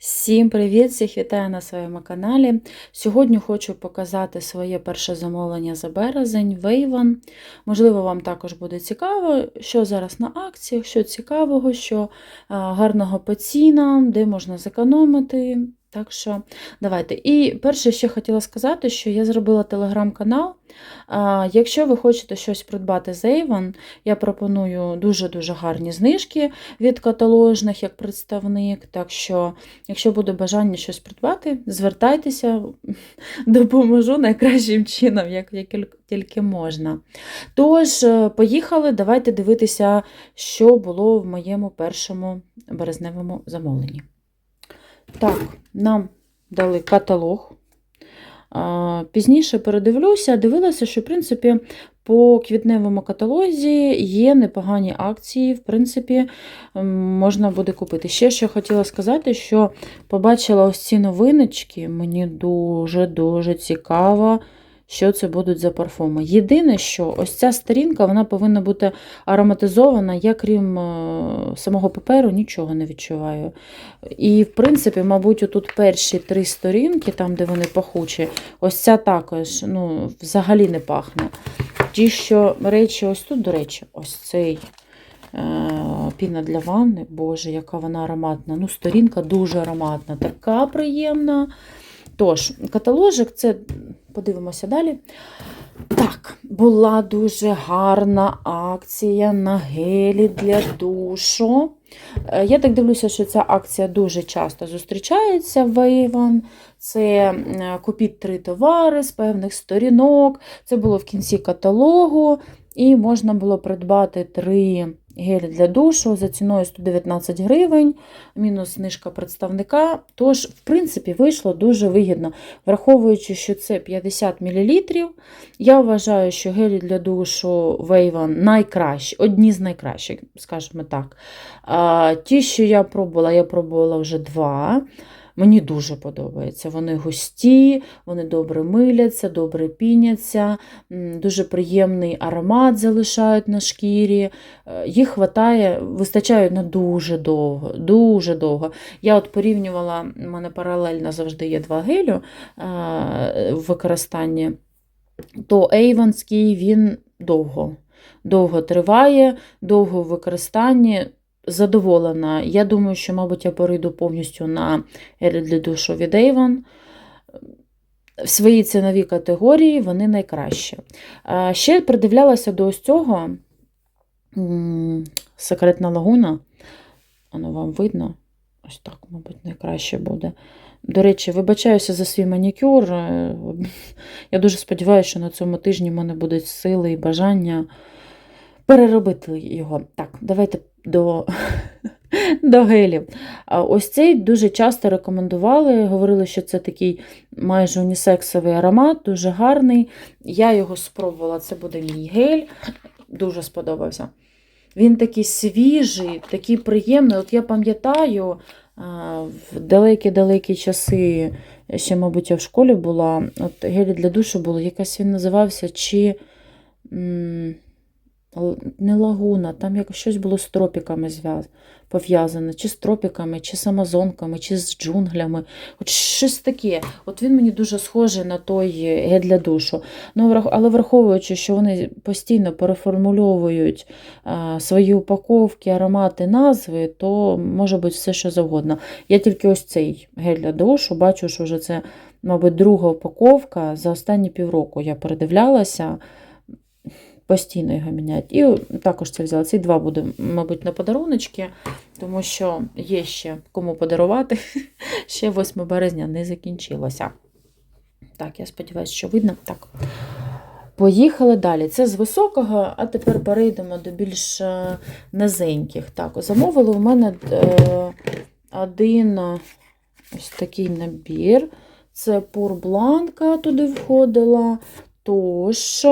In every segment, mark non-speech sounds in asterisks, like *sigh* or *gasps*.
Всім привіт! Всіх вітаю на своєму каналі. Сьогодні хочу показати своє перше замовлення за березень Вейван. Можливо, вам також буде цікаво, що зараз на акціях, що цікавого, що гарного по цінам, де можна зекономити. Так що давайте. І перше, ще хотіла сказати, що я зробила телеграм-канал. Якщо ви хочете щось придбати з Avon, я пропоную дуже-дуже гарні знижки від каталожних як представник. Так що, якщо буде бажання щось придбати, звертайтеся, *laughs* допоможу найкращим чином, як, як тільки можна. Тож, е, поїхали, давайте дивитися, що було в моєму першому березневому замовленні. Так, нам дали каталог. Пізніше передивлюся, дивилася, що, в принципі, по квітневому каталозі є непогані акції, в принципі, можна буде купити. Ще що хотіла сказати, що побачила ось ці новиночки, мені дуже-дуже цікаво, що це будуть за парфуми. Єдине, що ось ця сторінка вона повинна бути ароматизована, я крім е, самого паперу нічого не відчуваю. І, в принципі, мабуть, тут перші три сторінки, там, де вони пахучі, ось ця також ну, взагалі не пахне. Ті, що речі, ось тут, до речі, ось цей е, піна для ванни, боже, яка вона ароматна. Ну, сторінка дуже ароматна, така приємна. Тож, каталожик, це подивимося далі. Так, була дуже гарна акція на гелі для душу. Е, Я так дивлюся, що ця акція дуже часто зустрічається в Avon. Це купіть три товари з певних сторінок. Це було в кінці каталогу, і можна було придбати три гелі для душу за ціною 119 гривень, мінус знижка представника. Тож, в принципі, вийшло дуже вигідно. Враховуючи, що це 50 мл, я вважаю, що гелі для душу Avon найкращі, одні з найкращих, скажімо так. Ті, що я пробувала, я пробувала вже два. Мені дуже подобається. Вони густі, вони добре миляться, добре піняться, дуже приємний аромат залишають на шкірі. Е, Їх хватає, вистачає на дуже довго. дуже довго. Я от порівнювала, в мене паралельно завжди є два гелю е, в використанні, то Ейванський він довго. Довго триває, довго в використанні задоволена. Я думаю, що, мабуть, я перейду повністю на гель для душу від Avon. В своїй ціновій категорії вони найкращі. Ще придивлялася до ось цього секретна лагуна. Воно вам видно? Ось так, мабуть, найкраще буде. До речі, вибачаюся за свій манікюр. Е, Я дуже сподіваюся, що на цьому тижні в мене будуть сили і бажання переробити його. Так, давайте до, *laughs* до гелів. Ось цей дуже часто рекомендували, говорили, що це такий майже унісексовий аромат, дуже гарний. Я його спробувала, це буде мій гель, дуже сподобався. Він такий свіжий, такий приємний. От я пам'ятаю, в далекі-далекі часи, ще, мабуть, я в школі була, от гелі для душу було, якась він називався чи. Не лагуна, там якось щось було з тропіками пов'язане, чи з тропіками, чи з амазонками, чи з джунглями. От щось таке. От він мені дуже схожий на той гель для душу. Ну, але враховуючи, що вони постійно переформульовують а, свої упаковки, аромати, назви, то може бути все, що завгодно. Я тільки ось цей гель для душу бачу, що вже це, мабуть, друга упаковка. За останні півроку я передивлялася постійно його міняють. І також це взяла. Ці два буде, мабуть, на подаруночки, тому що є ще кому подарувати. *laughs* Ще 8 березня не закінчилося. Так, я сподіваюся, що видно. Так. Поїхали далі. Це з високого, а тепер перейдемо до більш е, низеньких. Так, замовили у мене е, один е, ось такий набір. Це пурбланка туди входила. Тож,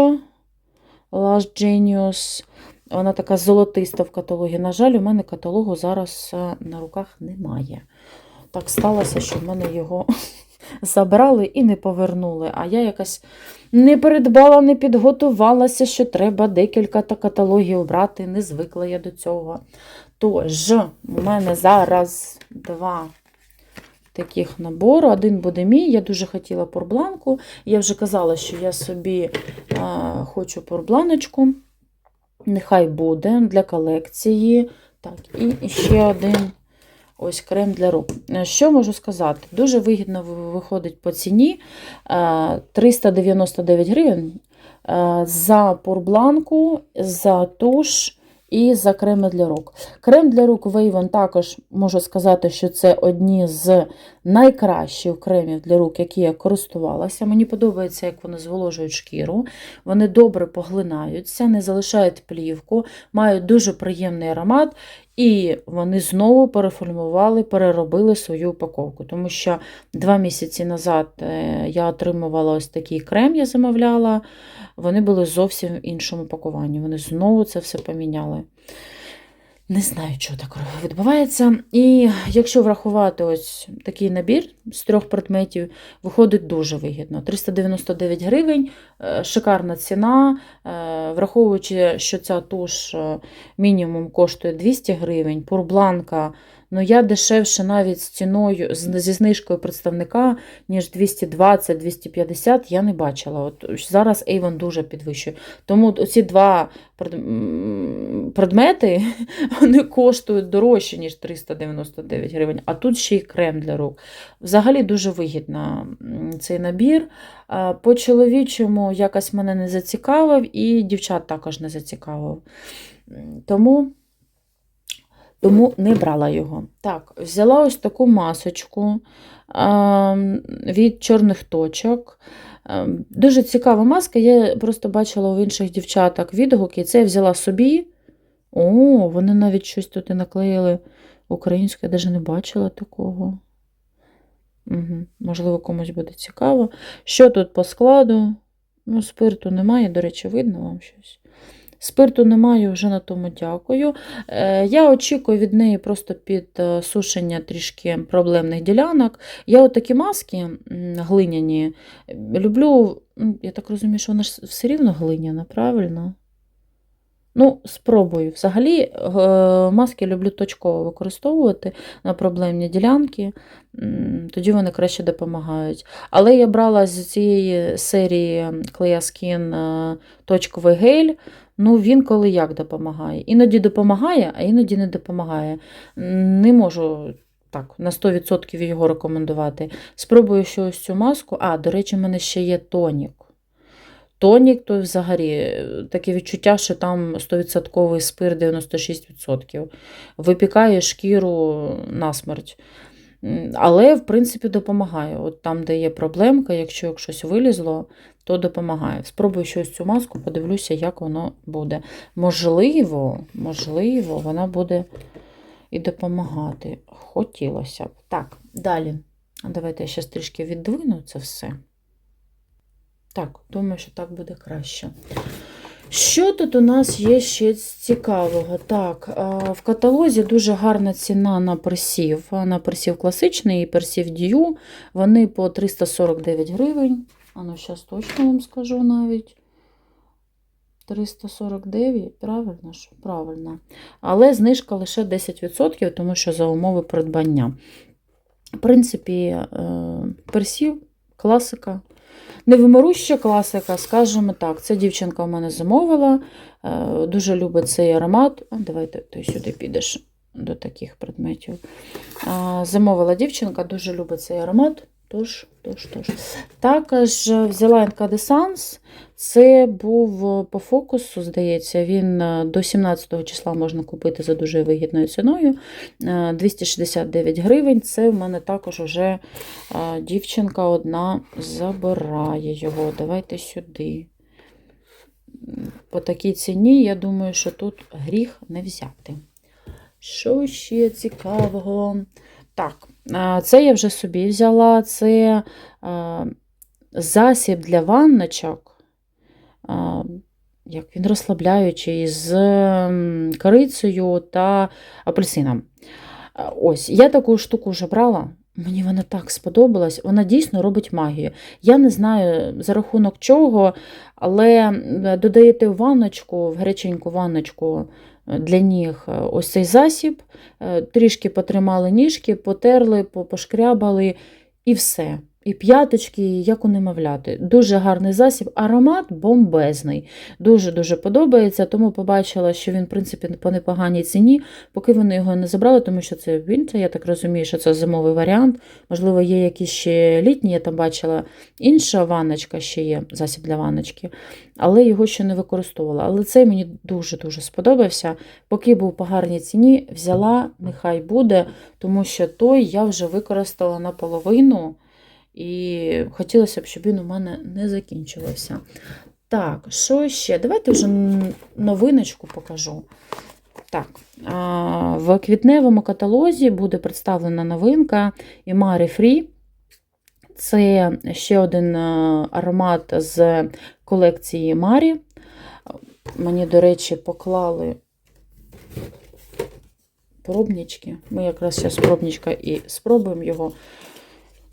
Lush Genius. Вона така золотиста в каталогі. На жаль, у мене каталогу зараз е, на руках немає. Так сталося, що в мене його *laughs* забрали і не повернули. А я якась не передбала, не підготувалася, що треба декілька та каталогів брати. Не звикла я до цього. Тож, у мене зараз два таких набору. Один буде мій. Я дуже хотіла порбланку. Я вже казала, що я собі а, хочу порбланочку. Нехай буде для колекції. Так, і ще один ось крем для рук. Е, Що можу сказати? Дуже вигідно виходить по ціні е, 399 гривень е, за порбланку, за туш і за креми для рук. Крем для рук Вейвон також можу сказати, що це одні з найкращих кремів для рук, які я користувалася. Мені подобається, як вони зволожують шкіру. Вони добре поглинаються, не залишають плівку, мають дуже приємний аромат. І вони знову переформували, переробили свою упаковку. Тому що два місяці назад е, я отримувала ось такий крем, я замовляла. Вони були зовсім в іншому пакуванні. Вони знову це все поміняли. Не знаю, що так відбувається. І якщо врахувати ось такий набір з трьох предметів, виходить дуже вигідно. 399 гривень, е, шикарна ціна. Е, Враховуючи, що ця туш е, мінімум коштує 200 гривень, пурбланка. Ну, я дешевше навіть з ціною зі знижкою представника, ніж 220-250 я не бачила. От зараз Avon дуже підвищує. Тому ці два предмети *laughs* вони коштують дорожче, ніж 399 гривень. А тут ще й крем для рук. Взагалі дуже вигідно цей набір. По чоловічому якось мене не зацікавив, і дівчат також не зацікавив. Тому тому не брала його. Так, взяла ось таку масочку а, від чорних точок. А, Дуже цікава маска. Я просто бачила у інших дівчаток відгуки. Це я взяла собі. О, вони навіть щось тут і наклеїли українською, я навіть не бачила такого. Угу. Можливо, комусь буде цікаво. Що тут по складу? Ну, спирту немає, до речі, видно вам щось. Спирту немає, вже на тому дякую. Е, Я очікую від неї просто під е, сушення трішки проблемних ділянок. Я от маски глиняні люблю, я так розумію, що вона ж все рівно глиняна, правильно? Ну, спробую. Взагалі, е, маски люблю точково використовувати на проблемні ділянки, тоді вони краще допомагають. Але я брала з цієї серії е, точковий гель. Ну, він коли як допомагає. Іноді допомагає, а іноді не допомагає. Не можу так на 100% його рекомендувати. Спробую ще цю маску. А, до речі, в мене ще є тонік. Тонік, то взагалі е, таке відчуття, що там 100% спир 96%. Випікає шкіру насмерть. М, Але, в принципі, допомагає. От там, де є проблемка, якщо щось вилізло, то допомагає. Спробую щось цю маску, подивлюся, як воно буде. Можливо, можливо, вона буде і допомагати. Хотілося б. Так, далі. Давайте я ще трішки віддвину це все. Так, думаю, що так буде краще. Що тут у нас є ще цікавого? Так, в каталозі дуже гарна ціна на персів. На персів класичний і персів дію. Вони по 349 гривень. А зараз точно вам скажу навіть. 349, правильно ж? Правильно. Але знижка лише 10%, тому що за умови придбання. В принципі, е, персів, класика. Невимируща класика, скажімо так. Ця дівчинка в мене замовила, е, дуже любить цей аромат. Давайте ти сюди підеш до таких предметів. Замовила дівчинка, дуже любить цей аромат. Тож, тож, тож. Також взяла Incandescence. Це був по фокусу, здається, він е, до 17 числа можна купити за дуже вигідною ціною. Е, 269 гривень. Це в мене також вже е, дівчинка одна забирає його. Давайте сюди. По такій ціні, я думаю, що тут гріх не взяти. Що ще цікавого? Так, це я вже собі взяла. Це засіб для ванночок. Як він розслабляючий з корицею та апельсином. Ось, я таку штуку вже брала. Мені вона так сподобалась. Вона дійсно робить магію. Я не знаю за рахунок чого, але додаєте в ванночку, в гаряченьку ванночку для ніг е, ось цей засіб, е, трішки потримали ніжки, потерли, по- пошкрябали і все. І п'яточки, і як у немовляти. Дуже гарний засіб, аромат бомбезний. Дуже-дуже подобається, тому побачила, що він, в принципі, по непоганій ціні, поки вони його не забрали, тому що це він, я так розумію, що це зимовий варіант. Можливо, є якісь ще літні, я там бачила інша ванночка ще є, засіб для ванночки, але його ще не використовувала. Але цей мені дуже-дуже сподобався. Поки був по гарній ціні, взяла, нехай буде, тому що той я вже використала наполовину. І хотілося б, щоб він у мене не закінчувався. Так, що ще? Давайте вже новиночку покажу. Так, в квітневому каталозі буде представлена новинка Imari Free. Це ще один аромат з колекції Марі. Мені, до речі, поклали пробнички. Ми якраз зараз пробничка і спробуємо його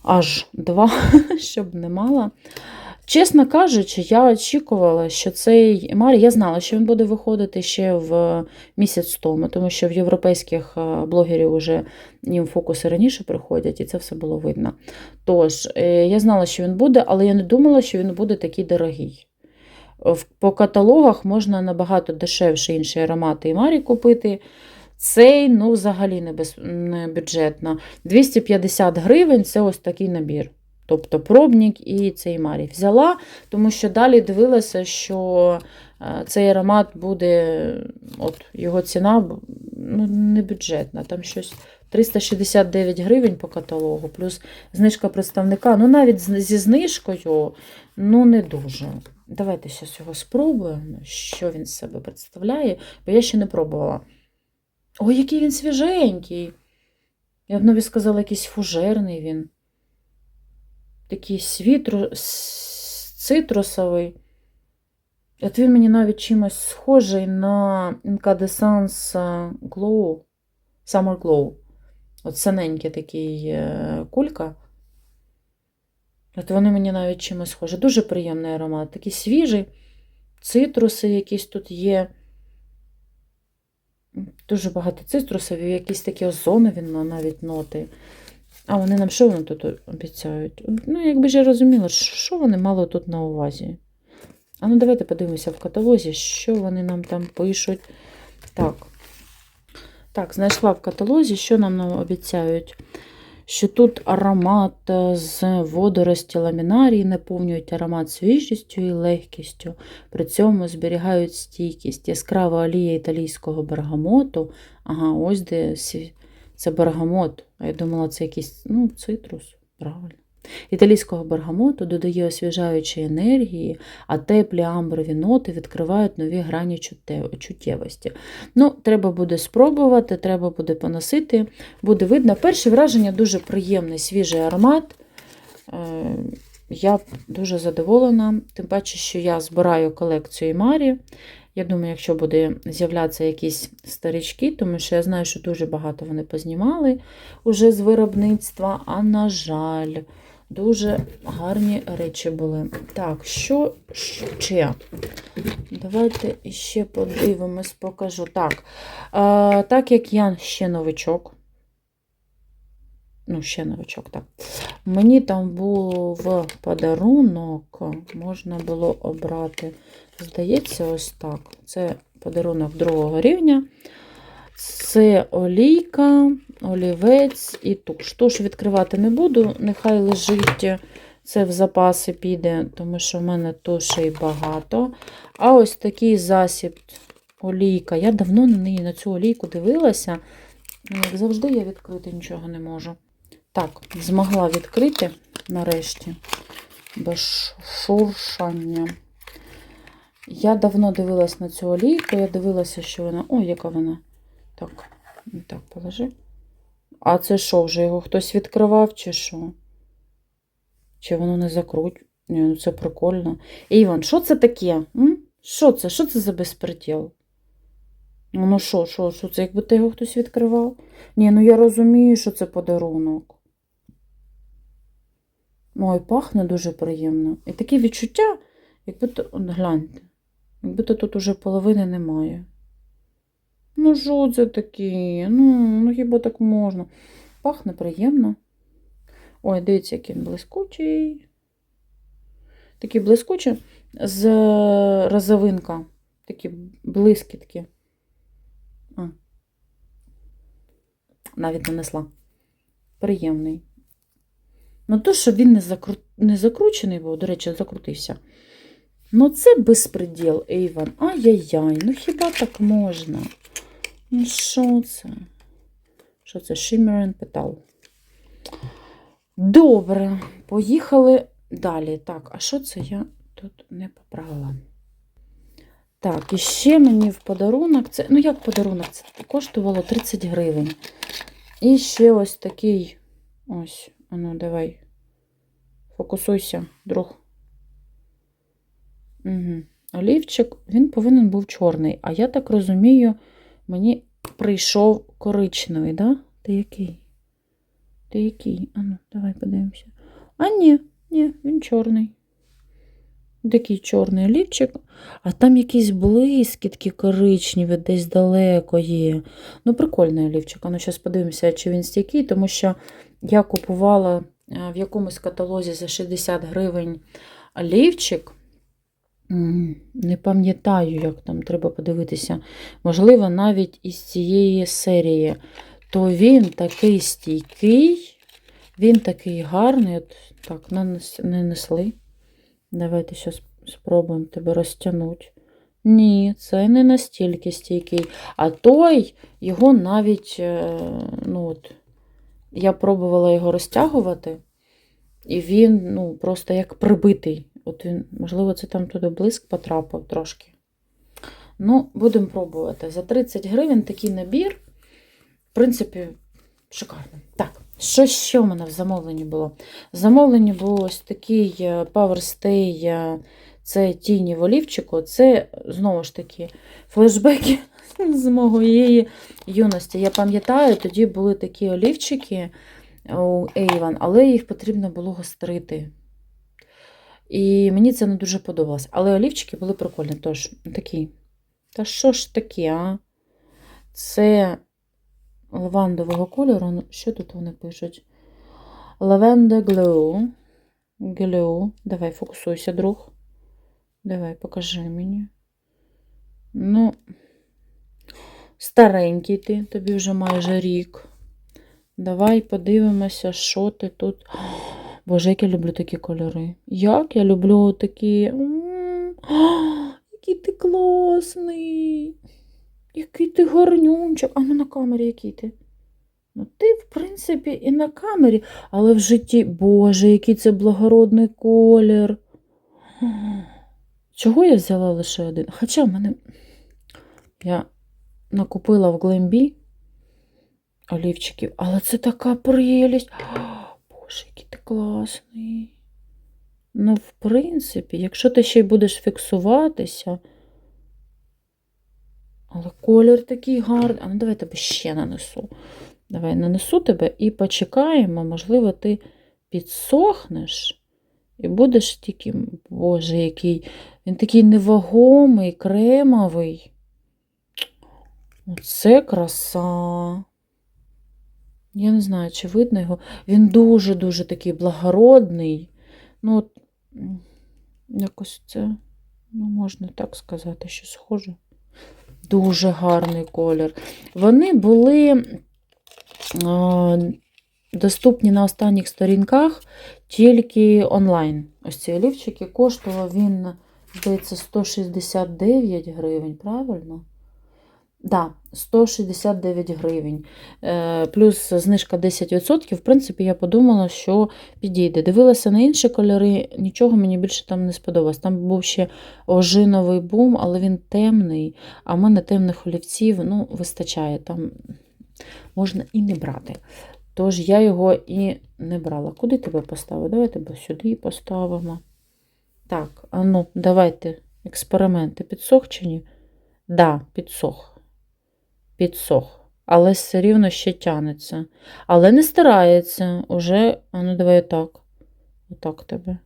аж два, *laughs* щоб не мало. Чесно кажучи, я очікувала, що цей Марі, я знала, що він буде виходити ще в місяць тому, тому що в європейських е, блогерів вже їм фокуси раніше приходять, і це все було видно. Тож, е, я знала, що він буде, але я не думала, що він буде такий дорогий. По каталогах можна набагато дешевше інші аромати і Марі купити. Цей, ну, взагалі не, без, не бюджетно. 250 гривень це ось такий набір. Тобто пробник і цей Марі. Взяла, тому що далі дивилася, що е, цей аромат буде, от його ціна ну, не бюджетна. Там щось 369 гривень по каталогу, плюс знижка представника. Ну, навіть зі знижкою, ну, не дуже. Давайте зараз його спробуємо, що він з себе представляє, бо я ще не пробувала. Ой, який він свіженький. Я б навіть сказала, якийсь фужерний він. Такий світру... цитрусовий. От він мені навіть чимось схожий на Incandescence Glow. Summer Glow. От синенький такий е, кулька. От вони мені навіть чимось схожі. Дуже приємний аромат. Такий свіжий. Цитруси якісь тут є. Дуже багато цитрусів, якісь такі озонові навіть ноти. А вони нам що вони тут обіцяють? Ну, якби ж я розуміла, що вони мали тут на увазі. А ну давайте подивимося в каталозі, що вони нам там пишуть. Так. Так, знайшла в каталозі, що нам обіцяють. Що тут аромат е, з водорості ламінарії наповнюють аромат свіжістю і легкістю. При цьому зберігають стійкість. Яскрава олія італійського бергамоту. Ага, ось де це бергамот. А я думала, це якийсь ну, цитрус. Правильно. Італійського бергамоту додає освіжаючої енергії, а теплі амброві ноти відкривають нові грані чуттєвості. Ну, треба буде спробувати, треба буде поносити, буде видно. Перше враження дуже приємний, свіжий аромат. Е, Я дуже задоволена, тим паче, що я збираю колекцію Марі. Я думаю, якщо буде з'являтися якісь старички, тому що я знаю, що дуже багато вони познімали уже з виробництва, а на жаль, дуже гарні речі були. Так, що ще? Давайте іще подивимось, покажу. Так, е, так як я ще новичок, ну, ще новичок, так. Мені там був подарунок, можна було обрати, здається, ось так. Це подарунок другого рівня. Це олійка, олівець і туш. Туш відкривати не буду, нехай лежить, це в запаси піде, тому що в мене тушей багато. А ось такий засіб, олійка. Я давно на неї на цю олійку дивилася. Як завжди, я відкрити нічого не можу. Так, змогла відкрити нарешті, без шуршання. Я давно дивилась на цю олійку, я дивилася, що вона. Ой, яка вона. Так, не так положи. А це що, вже його хтось відкривав, чи що? Чи воно не закруть? Ні, ну це прикольно. Іван, що це таке? М? Що це? Що це за безпреділ? Ну, ну що, що, що це? Якби ти його хтось відкривав? Ні, ну я розумію, що це подарунок. Ой, пахне дуже приємно. І таке відчуття, якби то, гляньте, якби то тут уже половини немає. Ну, що це таке? Ну, ну хіба так можна? Пахне приємно. Ой, дивіться, який він блискучий. Такий блискучий з розовинка. Такі блискітки. А. Навіть нанесла. Приємний. Ну, то, що він не, закру... не закручений був, до речі, закрутився. Ну, це безпреділ, Ейван. Ай-яй-яй, ну хіба так можна? Ну, що це? Що це? Shimmer and Petal. Добре, поїхали далі. Так, а що це я тут не поправила? Так, і ще мені в подарунок, це, ну як подарунок, це коштувало 30 гривень. І ще ось такий, ось, ну давай, фокусуйся, друг. Угу. Олівчик, він повинен був чорний, а я так розумію, мені прийшов коричневий, да? Ти який? Ти який? А ну, давай подивимося. А ні, ні, він чорний. Такий чорний олівчик, а там якісь блискітки коричневі десь далеко є. Ну, прикольний олівчик. А зараз подивимося, чи він стійкий, тому що я купувала е, в якомусь каталозі за 60 гривень олівчик. Не пам'ятаю, як там треба подивитися. Можливо, навіть із цієї серії. То він такий стійкий, він такий гарний. От так, нанес- нанесли. Давайте зараз спробуємо тебе розтягнути. Ні, це не настільки стійкий. А той, його навіть, е, ну от, я пробувала його розтягувати, і він, ну, просто як прибитий. От він, можливо, це там туди блиск потрапив трошки. Ну, будемо пробувати. За 30 гривень такий набір, в принципі, шикарно. Так, що ще в мене в замовленні було? В замовленні було ось такий е, Power Stay, е, це тіні в олівчику. Це, знову ж таки, флешбеки *laughs* з моєї юності. Я пам'ятаю, тоді були такі олівчики у Avon, але їх потрібно було гострити. І мені це не дуже подобалось. Але олівчики були прикольні. Тож, такі. Та що ж таке, а? Це лавандового кольору. Ну, Що тут вони пишуть? Lavender Glow. Glow. Давай, фокусуйся, друг. Давай, покажи мені. Ну, старенький ти, тобі вже майже рік. Давай подивимося, що ти тут. Боже, як я люблю такі кольори. Як я люблю такі. А, *gasps* Який ти класний. Який ти гарнюнчик. А ну на камері який ти? Ну, ти, в принципі, і на камері, але в житті, Боже, який це благородний колір. *gasps* Чого я взяла лише один? Хоча в мене я накупила в Глембі олівчиків, але це така прелість. *gasps* Боже, який ти класний. Ну, в принципі, якщо ти ще й будеш фіксуватися. Але колір такий гарний. А ну давай тебе ще нанесу. Давай нанесу тебе і почекаємо, можливо, ти підсохнеш і будеш тільки, боже, який. Він такий невагомий, кремовий. Оце краса. Я не знаю, чи видно його. Він дуже-дуже такий благородний. Ну, от, якось це, ну, можна так сказати, що схоже. Дуже гарний колір. Вони були а, доступні на останніх сторінках тільки онлайн. Ось ці олівчики. Коштував він, здається, 169 гривень, правильно? Да, 169 гривень. Е, плюс знижка 10%. В принципі, я подумала, що підійде. Дивилася на інші кольори, нічого мені більше там не сподобалось. Там був ще ожиновий бум, але він темний, а в мене темних олівців ну, вистачає. Там можна і не брати. Тож я його і не брала. Куди тебе поставити? Давай тебе сюди поставимо. Так, а ну, давайте експерименти. Підсох чи ні? Да, підсох. Підсох. Але все рівно ще тянеться. Але не старається. Уже, а ну давай отак. Отак тебе.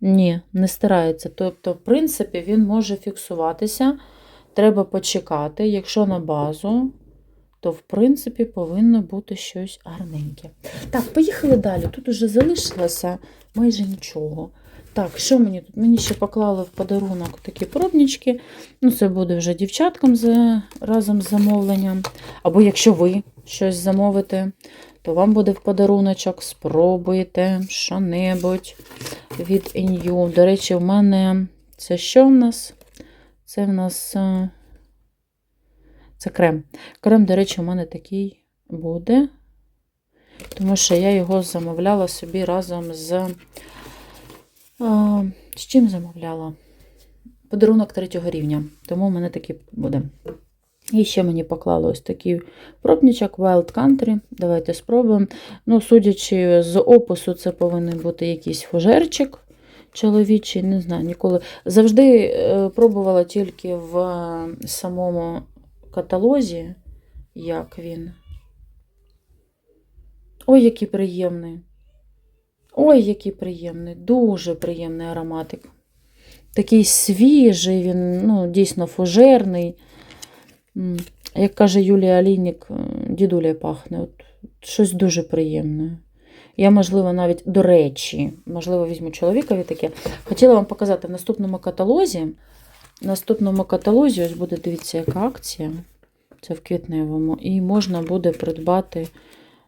Ні, не старається. Тобто, в принципі, він може фіксуватися. треба почекати. Якщо на базу, то в принципі повинно бути щось гарненьке. Так, поїхали далі. Тут уже залишилося майже нічого. Так, що мені тут? Мені ще поклали в подарунок такі пробнички. Ну, це буде вже дівчаткам за, разом з замовленням. Або якщо ви щось замовите, то вам буде в подаруночок. Спробуйте що-небудь від Inyu. До речі, в мене це що в нас? Це в нас е, це крем. Крем, до речі, у мене такий буде, тому що я його замовляла собі разом з. А, з чим замовляла? Подарунок третього рівня, тому в мене такий буде. І ще мені поклали ось такий пробничок Wild Country. Давайте спробуємо. Ну, судячи з опису, це повинен бути якийсь фужерчик чоловічий, не знаю, ніколи. Завжди е, пробувала тільки в самому каталозі, як він. Ой, який приємний. Ой, який приємний, дуже приємний ароматик. Такий свіжий, він ну, дійсно фужерний. Як каже Юлія Алійник, е, дідуля пахне. От, щось дуже приємне. Я, можливо, навіть, до речі, можливо, візьму чоловікові таке. Хотіла вам показати в наступному каталозі. В наступному каталозі, ось буде, дивіться, яка акція. Це в квітневому. І можна буде придбати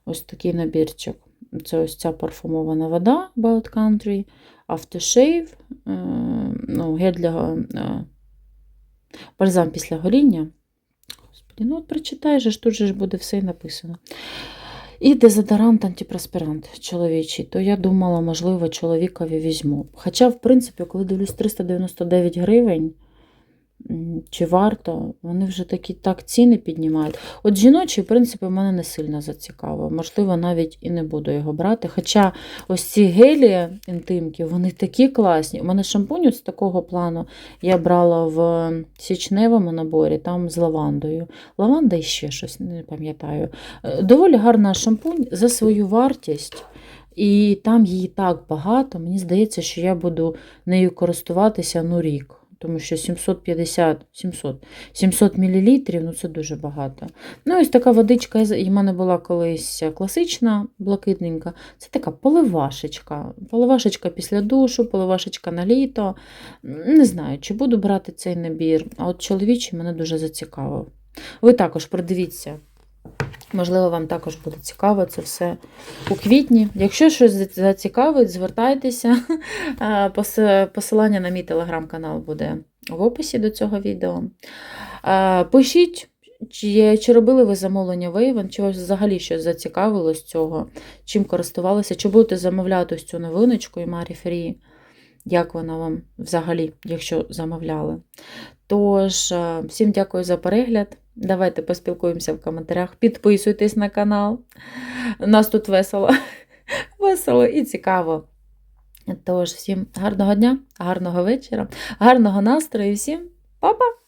ось такий набірчик. Це ось ця парфумована вода Wild Country, Aftershave, е, ну, гель для е, бальзам після гоління. Господи, ну от прочитай же тут же ж буде все і написано. І дезодорант, антипроспірант чоловічий, то я думала, можливо, чоловікові візьму. Хоча, в принципі, коли дивлюсь 399 гривень, чи варто, вони вже такі так ціни піднімають. От жіночий, в принципі, мене не сильно зацікавив. Можливо, навіть і не буду його брати. Хоча ось ці гелі інтимки, вони такі класні. У мене шампунь з такого плану я брала в січневому наборі, там з лавандою. Лаванда і ще щось, не пам'ятаю. Е, Доволі гарна шампунь за свою вартість. І там її так багато. Мені здається, що я буду нею користуватися ну рік. Тому що 750, 700, 700 мл, ну це дуже багато. Ну, ось така водичка, і в мене була колись класична, блакитненька. Це така поливашечка. Поливашечка після душу, поливашечка на літо. Не знаю, чи буду брати цей набір, а от чоловічий мене дуже зацікавив. Ви також придивіться. Можливо, вам також буде цікаво це все у квітні. Якщо щось зацікавить, звертайтеся. *laughs* Посилання на мій телеграм-канал буде в описі до цього відео. Пишіть, чи, чи робили ви замовлення Вейвен, чи вас взагалі щось зацікавило з цього, чим користувалися, чи будете замовляти ось цю новиночку і Марі Фрі, як вона вам взагалі, якщо замовляли. Тож, всім дякую за перегляд. Давайте поспілкуємося в коментарях. Підписуйтесь на канал. Нас тут весело. *laughs* Весело і цікаво. Тож, всім гарного дня, гарного вечора, гарного настрою, всім па-па!